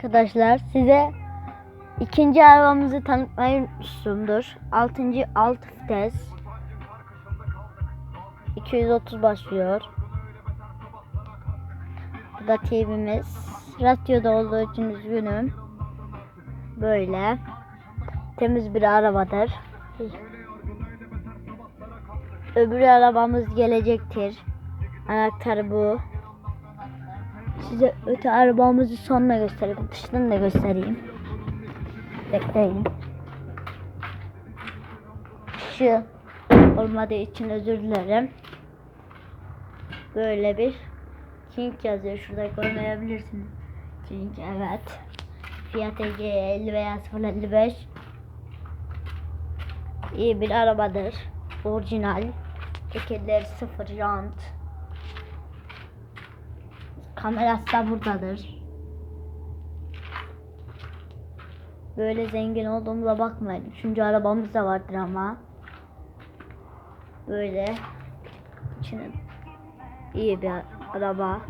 Arkadaşlar size ikinci arabamızı tanıtmayı unutmuşumdur. Altıncı alt vites. 230 başlıyor. Bu da TV'miz. Radyoda olduğu için üzgünüm. Böyle. Temiz bir arabadır. Öbür arabamız gelecektir. Anahtarı bu. Size öte arabamızı sonuna göstereyim. Dışını da göstereyim. Bekleyin. Şu olmadığı için özür dilerim. Böyle bir King yazıyor. Şurada görmeyebilirsiniz. King evet. Fiat Ege 50 veya 055 iyi bir arabadır. Orijinal. Tekerler sıfır jant. Kamerası da buradadır. Böyle zengin olduğumuza bakmayın. Üçüncü arabamız da vardır ama. Böyle. İçinin iyi bir araba.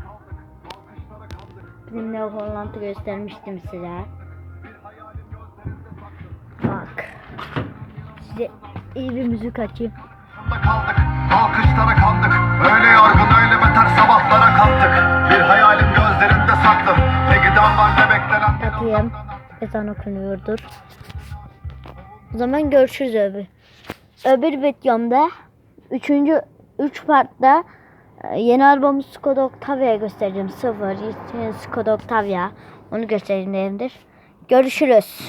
Bizim Neo Holland'ı göstermiştim size. Bak. Size iyi bir müzik açayım. Kaldık, alkışlara kandık öyle Bakayım. Ezan okunuyordur. O zaman görüşürüz öbür. Öbür videomda üçüncü üç partta e, yeni arabamız Skoda Octavia göstereceğim. Sıfır. Skoda Octavia. Onu göstereceğimdir. Görüşürüz.